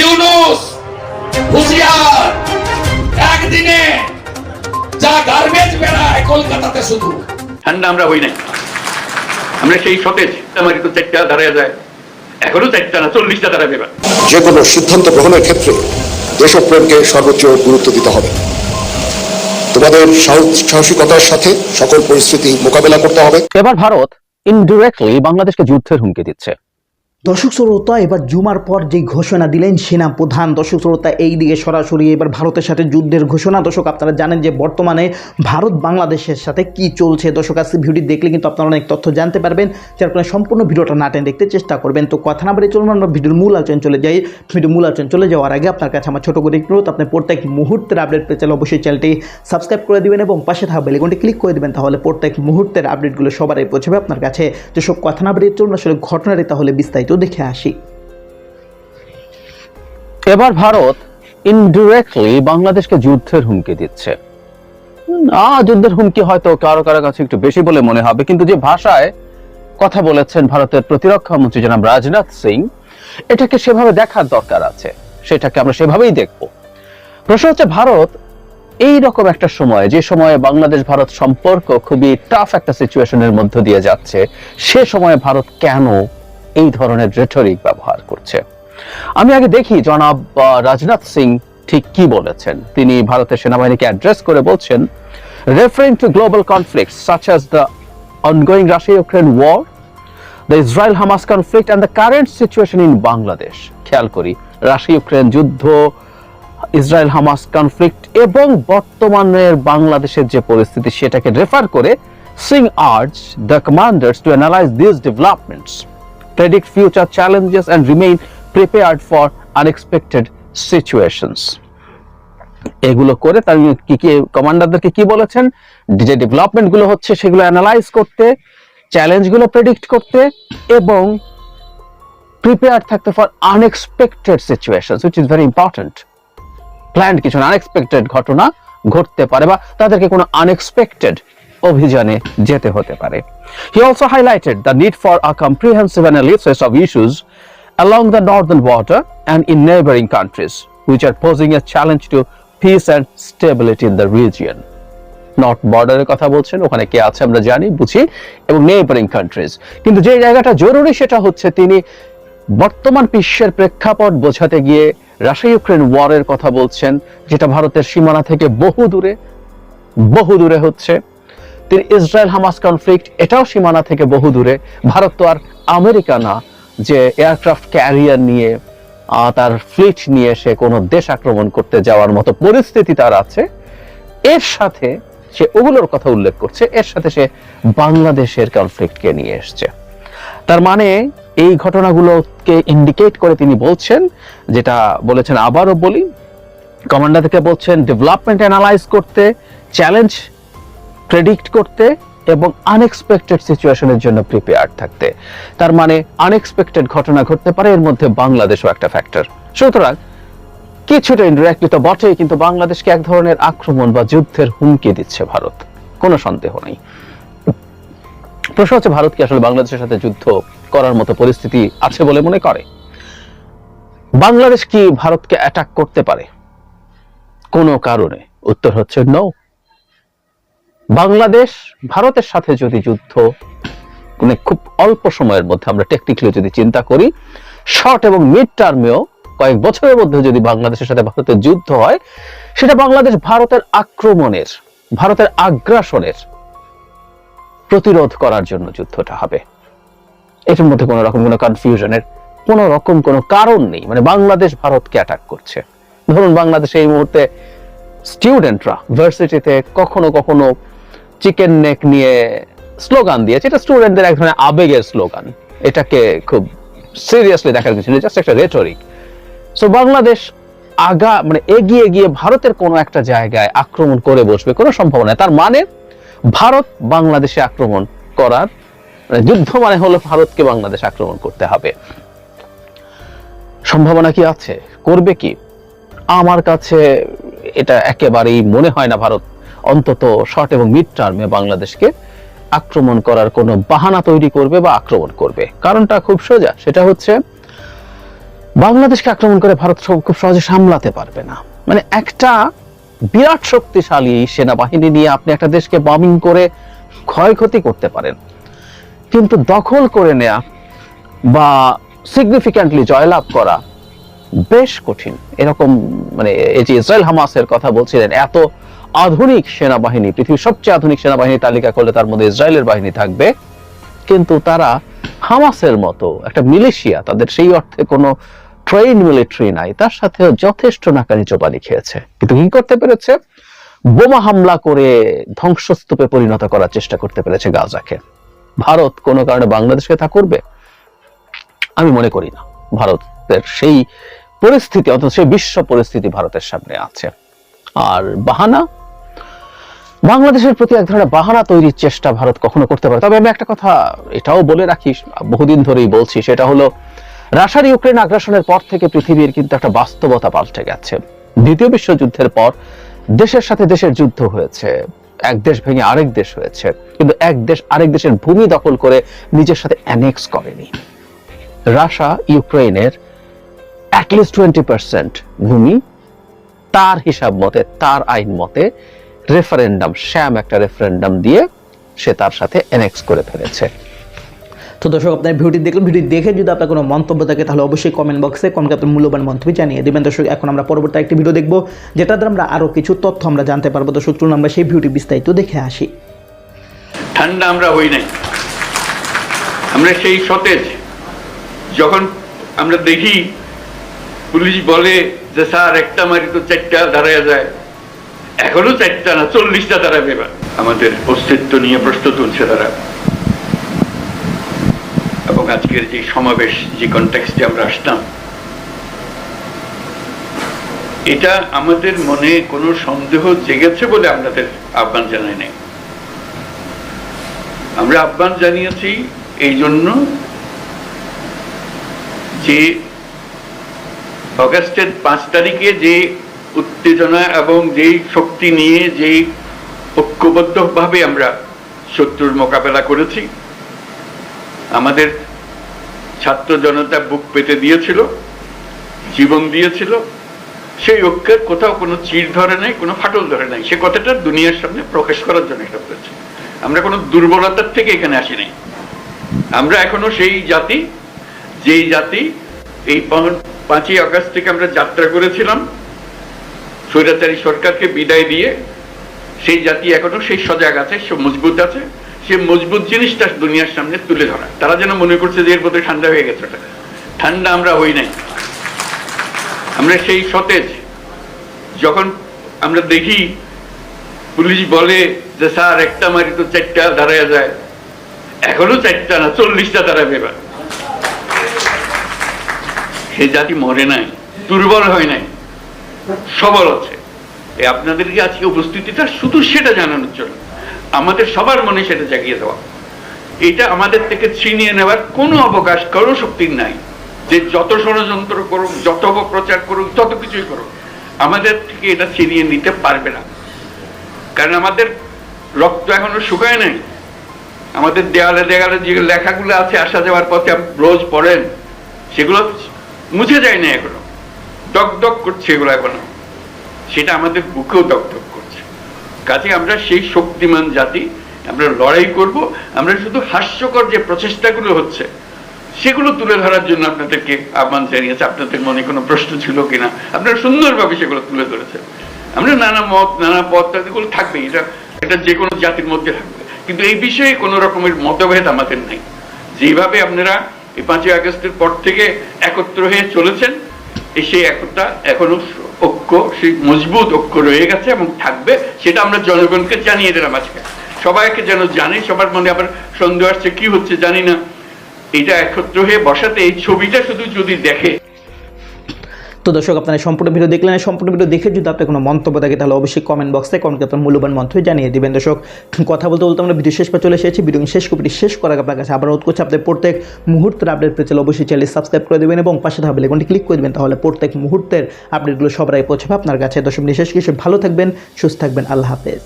ইউনুস হুশিয়ার একদিনে যা গার্বেজ বেড়ায় কলকাতাতে শুধু। ঠান্ডা আমরা হই নাই। আমরা সেই সতেজ আমার তো চারটা দাঁড়ায় যায়। এখনও চারটা না চল্লিশটা দাঁড়াবে এবার যে কোনো সিদ্ধান্ত গ্রহণের ক্ষেত্রে দেশপ্রেমকে সর্বোচ্চ গুরুত্ব দিতে হবে। তোমাদের সাহসিকতার সাথে সকল পরিস্থিতি মোকাবেলা করতে হবে। এবার ভারত ইনডিরেক্টলি বাংলাদেশকে যুদ্ধের হুমকি দিচ্ছে। দর্শক শ্রোতা এবার জুমার পর যে ঘোষণা দিলেন সেনা প্রধান দর্শক শ্রোতা এই দিকে সরাসরি এবার ভারতের সাথে যুদ্ধের ঘোষণা। দর্শক আপনারা জানেন যে বর্তমানে ভারত বাংলাদেশের সাথে কি চলছে? দর্শক আজকে ভিডিও দেখলে কিন্তু আপনারা অনেক তথ্য জানতে পারবেন। যার কারণে সম্পূর্ণ ভিডিওটা না টেনে দেখতে চেষ্টা করবেন। তো কথা না বলে চলুন আমরা ভিডিওর মূল আলোচনা চলে যাই। ভিডিও মূল আলোচনা চলে যাওয়ার আগে আপনার কাছে আমার ছোট করে অনুরোধ, আপনি প্রত্যেক মুহূর্তের আপডেট পেতে চাইলে অবশ্যই চ্যানেলটি সাবস্ক্রাইব করে দিবেন এবং পাশে থাকা বেলেগনটি ক্লিক করে দিবেন তাহলে প্রত্যেক মুহূর্তের আপডেটগুলো সবারই পৌঁছবে আপনার কাছে। যেসব সব কথা না বেরিয়ে চলুন আসলে ঘটনাটি তাহলে বিস্তারিত দেখে আসি। এবার ভারত ইনডিরেক্টলি বাংলাদেশকে যুদ্ধের হুমকি দিচ্ছে। না, যুদ্ধের হুমকি হয়তো কারও কারও কাছে একটু বেশি বলে মনে হবে, কিন্তু যে ভাষায় কথা বলেছেন ভারতের প্রতিরক্ষা মন্ত্রী জনাব রাজনাথ সিং, এটাকে সেভাবে দেখার দরকার আছে, সেটাকে আমরা সেভাবেই দেখব। প্রশ্ন হচ্ছে, ভারত এই রকম একটা সময়, যে সময়ে বাংলাদেশ ভারত সম্পর্ক খুবই টাফ একটা সিচুয়েশনের মধ্য দিয়ে যাচ্ছে, সে সময়ে ভারত কেন এই ধরনের রেটরিক ব্যবহার করছে। আমি আগে দেখি জনাব রাজনাথ সিং ঠিক কি বলেছেন। তিনি ভারতের সেনাবাহিনীকে অ্যাড্রেস করে বলছেন referring to global conflict such as the ongoing Russia Ukraine war the Israel Hamas conflict and the current situation in Bangladesh খেয়াল করি রাশিয়া ইউক্রেন যুদ্ধ ইসরায়েল হামাস কনফ্লিক্ট এবং বর্তমানের বাংলাদেশের যে পরিস্থিতি সেটাকে রেফার করে Singh urge the commanders to analyse this developments predict future challenges and remain prepared for unexpected situations. এগুলো করে তার কি কি কমান্ডারদেরকে কি বলেছেন? যে ডেভেলপমেন্টগুলো হচ্ছে সেগুলো অ্যানালাইজ করতে চ্যালেঞ্জগুলো প্রেডিক্ট করতে এবং প্রিপেয়ার থাকতে for unexpected situation which is very important planned কিছু আনএক্সপেক্টেড ঘটনা ঘটতে পারে বা তাদেরকে কোনো আনএক্সপেক্টেড অভিযানে যেতে হতে পারে। He also highlighted the need for a comprehensive analysis of issues along the northern border and in neighboring countries, which are posing a challenge to peace and stability in the region. North বর্ডারের কথা বলছেন, ওখানে কে আছে আমরা জানি, বুঝি, এবং neighbouring countries কিন্তু যে জায়গাটা জরুরি সেটা হচ্ছে তিনি বর্তমান বিশ্বের প্রেক্ষাপট বোঝাতে গিয়ে রাশিয়া ইউক্রেন ওয়ারের কথা বলছেন, যেটা ভারতের সীমানা থেকে বহু দূরে বহু দূরে হচ্ছে। ইসরায়েল হামাস কনফ্লিক্ট এটাও সীমানা থেকে বহু দূরে। ভারত তো আর আমেরিকা না, যে এয়ারক্রাফট ক্যারিয়ার নিয়ে তার ফ্লিট নিয়ে সে কোনো দেশ আক্রমণ করতে যাওয়ার মতো পরিস্থিতি তার আছে। এর সাথে সে ওগুলোর কথা উল্লেখ করছে, এর সাথে সে বাংলাদেশের কনফ্লিক্টকে নিয়ে এসছে। তার মানে এই ঘটনাগুলোকে ইন্ডিকেট করে তিনি বলছেন, যেটা বলেছেন আবারও বলি কমান্ডার থেকে বলছেন ডেভেলপমেন্ট অ্যানালাইজ করতে চ্যালেঞ্জ প্রেডিক্ট করতে এবং আনএক্সপেক্টেড সিচুয়েশনের জন্য প্রিপেয়ার থাকতে। তার মানে আনএক্সপেক্টেড ঘটনা ঘটতে পারে, এর মধ্যে বাংলাদেশও একটা ফ্যাক্টর সুতরাং কিছুটা ইনডিরেক্টলি তো বটেই, কিন্তু বাংলাদেশকে এক ধরনের আক্রমণ বা যুদ্ধের হুমকি দিচ্ছে ভারত। কোনো সন্দেহ নেই। প্রশ্ন হচ্ছে, ভারত কি আসলে বাংলাদেশের সাথে যুদ্ধ করার মতো পরিস্থিতি আছে বলে মনে করে? বাংলাদেশ কি ভারতকে অ্যাটাক করতে পারে? কোনো কারণে। উত্তর হচ্ছে নো বাংলাদেশ ভারতের সাথে যদি যুদ্ধ মানে খুব অল্প সময়ের মধ্যে আমরা টেকনিক্যালি যদি চিন্তা করি শর্ট এবং মিড টার্মেও কয়েক বছরের মধ্যে যদি বাংলাদেশের সাথে ভারতের যুদ্ধ হয়, সেটা বাংলাদেশ ভারতের আক্রমণের, ভারতের আগ্রাসনের প্রতিরোধ করার জন্য যুদ্ধটা হবে। এটার মধ্যে কোনো রকম কোনো কনফিউশনের কোনো রকম কোনো কারণ নেই। মানে বাংলাদেশ ভারতকে অ্যাটাক করছে। ধরুন বাংলাদেশে এই মুহূর্তে স্টুডেন্টরা ভার্সিটিতে কখনো কখনো চিকেন নেক নিয়ে স্লোগান দিয়েছে। এটা স্টুডেন্টদের এক ধরনের আবেগের স্লোগান। এটাকে খুব সিরিয়াসলি দেখার কিছু নেই জাস্ট একটা রেটরিক সো বাংলাদেশ আগা মানে এগিয়ে গিয়ে ভারতের কোনো একটা জায়গায় আক্রমণ করে বসবে কোনো সম্ভাবনা। তার মানে ভারত বাংলাদেশে আক্রমণ করার মানে যুদ্ধ মানে হলো ভারতকে বাংলাদেশ আক্রমণ করতে হবে। সম্ভাবনা কি আছে? করবে কি? আমার কাছে এটা একেবারেই মনে হয় না ভারত অন্তত শর্ট এবং মিড টার্মে বাংলাদেশকে আক্রমণ করার কোনো বাহানা তৈরি করবে বা আক্রমণ করবে। কারণটা খুব সোজা, সেটা হচ্ছে বাংলাদেশকে আক্রমণ করে ভারত খুব সহজে সামলাতে পারবে না। মানে একটা বিরাট শক্তিশালী সেনাবাহিনী নিয়ে আপনি একটা দেশকে বমিং করে ক্ষয়ক্ষতি করতে পারেন। কিন্তু দখল করে নেয়া বা সিগনিফিক্যান্টলি জয়লাভ করা বেশ কঠিন। এরকম মানে এই যে ইসরায়েল হামাসের কথা বলছিলেন, এত আধুনিক সেনাবাহিনী, পৃথিবীর সবচেয়ে আধুনিক সেনাবাহিনী তালিকা করলে তার মধ্যে ইসরায়েলের বাহিনী থাকবে। কিন্তু তারা হামাসের মতো একটা মিলিশিয়া, তাদের সেই অর্থে কোনো ট্রেন মিলিটারি নাই, তার সাথেও যথেষ্ট নাকানি চোপানি খেয়েছে। কিন্তু কি করতে পেরেছে? বোমা হামলা করে ধ্বংসস্তূপে পরিণত করার চেষ্টা করতে পেরেছে গাজাকে। ভারত কোনো কারণে বাংলাদেশকে তা করবে? আমি মনে করি না। ভারতের সেই পরিস্থিতি, অর্থাৎ সেই বিশ্ব পরিস্থিতি ভারতের সামনে আছে। আর বাহানা? বাংলাদেশের প্রতি এক ধরনের বাহানা তৈরির চেষ্টা ভারত কখনো করতে পারে? তবে আমি একটা কথা এটাও বলে রাখি, বহুদিন ধরেই বলছি, সেটা হলো, রাশিয়ার ইউক্রেন আগ্রাসনের পর থেকে পৃথিবীর কিন্তু একটা বাস্তবতা পাল্টে গেছে। দ্বিতীয় বিশ্বযুদ্ধের পর দেশের সাথে দেশের যুদ্ধ হয়েছে, এক দেশ ভেঙে আরেক দেশ হয়েছে, কিন্তু এক দেশ আরেক দেশের ভূমি দখল করে নিজের সাথে অ্যানেক্স করেনি। রাশা ইউক্রেনের অ্যাটলিস্ট টোয়েন্টি পার্সেন্ট ভূমি, তার হিসাব মতে, তার আইন মতে রেফারেন্ডাম শ্যাম একটা রেফারেন্ডাম দিয়ে সে তার সাথে অ্যানেক্স করে ফেলেছে। তো দর্শক আপনার ভিডিওটি দেখুন ভিডিও দেখে যদি আপনার কোনো মন্তব্য থাকে তাহলে অবশ্যই কমেন্ট বক্সে কমেন্ট আপনার মূল্যবান মন্তব্য জানিয়ে দেবেন। দর্শক এখন আমরা পরবর্তী একটি ভিডিও দেখব দ্বারা আমরা আরও কিছু তথ্য আমরা জানতে পারব। দর্শক চলুন আমরা সেই ভিডিওটি বিস্তারিত দেখে আসি। ঠান্ডা আমরা হই নাই। আমরা সেই সতেজ। যখন আমরা দেখি পুলিশ বলে যে স্যার একটা মারি তো চারটা দাঁড়ায় যায়। এখনও চারটা না, চল্লিশটা তারা এবার আমাদের অস্তিত্ব নিয়ে প্রশ্ন তুলছে তারা। এবং আজকের যে সমাবেশ, যে কন্টেক্সটে আমরা আসতাম, এটা আমাদের মনে কোনো সন্দেহ জেগেছে বলে আপনাদের আহ্বান জানাই নাই। আমরা আহ্বান জানিয়েছি এই জন্য যে অগাস্টের পাঁচ তারিখে যে উত্তেজনা এবং যেই শক্তি নিয়ে যেই ঐক্যবদ্ধভাবে আমরা শত্রুর মোকাবেলা করেছি, আমাদের ছাত্র জনতা বুক পেতে দিয়েছিল, জীবন দিয়েছিল, সেই ঐক্যের কোথাও কোনো চির ধরে নাই, কোনো ফাটল ধরে নাই। সে কথাটা দুনিয়ার সামনে প্রকাশ করার জন্য এটা করেছি আমরা কোনো দুর্বলতার থেকে এখানে আসি নাই আমরা এখনও সেই জাতি, যেই জাতি এই পাঁচই আগস্ট থেকে আমরা যাত্রা করেছিলাম। স্বৈরাচারী সরকারকে বিদায় দিয়ে সেই জাতি এখনও সেই সজাগ আছে, সে মজবুত আছে, সে মজবুত জিনিসটা দুনিয়ার সামনে তুলে ধরা। তারা যেন মনে করছে যে এর মধ্যে ঠান্ডা হয়ে গেছে ওটা। ঠান্ডা আমরা হই নাই। আমরা সেই সতেজ। যখন আমরা দেখি পুলিশ বলে যে, স্যার, একটা মারি তো চারটা দাঁড়ায় যায়। এখনও চারটা না, চল্লিশটা দাঁড়াবে এবার। সে জাতি মরে নাই, দুর্বল হয় নাই। সবল আছে আপনাদেরকে আজকে উপস্থিতিটা? শুধু সেটা জানানোর জন্য। আমাদের সবার মনে সেটা জাগিয়ে দেওয়া। এটা আমাদের থেকে ছিনিয়ে নেওয়ার কোনো অবকাশ কারও শক্তির নাই। যে যত ষড়যন্ত্র করুক, যত অপপ্রচার করুক, যত কিছুই করুক, আমাদের থেকে এটা ছিনিয়ে নিতে পারবে না। কারণ আমাদের রক্ত এখনও শুকায় নাই। আমাদের দেয়ালে দেয়ালে যে লেখাগুলো আছে, আসা যাওয়ার পথে রোজ পড়েন, সেগুলো মুছে যায় না এখনও। দক করছে এগুলো এখনও। সেটা আমাদের বুকেও দক করছে। কাজে আমরা সেই শক্তিমান জাতি, আমরা লড়াই করব, আমরা শুধু হাস্যকর যে প্রচেষ্টাগুলো হচ্ছে, সেগুলো তুলে ধরার জন্য আপনাদেরকে আহ্বান জানিয়েছে। আপনাদের মনে কোনো প্রশ্ন ছিল কিনা? আপনারা সুন্দরভাবে সেগুলো তুলে ধরেছেন। আমরা নানা মত, নানা পথ, এগুলো থাকবে এটা এটা যে কোনো জাতির মধ্যে থাকবে। কিন্তু এই বিষয়ে কোনো রকমের মতভেদ আমাদের নাই। যেভাবে আপনারা এই পাঁচই আগস্টের পর থেকে একত্র হয়ে চলেছেন সেই একটা এখনও ঐক্য, সেই মজবুত ঐক্য রয়ে গেছে এবং থাকবে, সেটা আমরা জনগণকে জানিয়ে দিলাম আজকে। সবাইকে যেন জানে, সবার মনে আবার সন্দেহ আসছে, কি হচ্ছে জানি না। এটা একত্র হয়ে বসাতে এই ছবিটা শুধু যদি দেখে। তো দর্শক, আপনারা সম্পূর্ণ ভিডিও দেখলেন। সম্পূর্ণ ভিডিও দেখে যদি আপনার কোনো মন্তব্য থাকে, তাহলে অবশ্যই কমেন্ট বক্সে কমেন্ট আপনার মূল্যবান মন্তব্য জানিয়ে দেবেন। দর্শক, কথা বলতে বলতে আমরা ভিডিও শেষ পর চলে এসেছি। ভিডিও শেষ কপিটি শেষ করার আপনার কাছে আবার অনুরোধ করছি আপনার প্রত্যেক মুহূর্তের আপডেট চাইলে অবশ্যই চ্যানেল সাবস্ক্রাইব করে দেবেন এবং পাশে থাকবে লেগুনটি ক্লিক করে দেবেন, তাহলে প্রত্যেক মুহূর্তের আপডেটগুলো সবাই পৌঁছাবে আপনার কাছে। দর্শক নিশেষ কিছু ভালো থাকবেন, সুস্থ থাকবেন, আল্লাহ হাফেজ।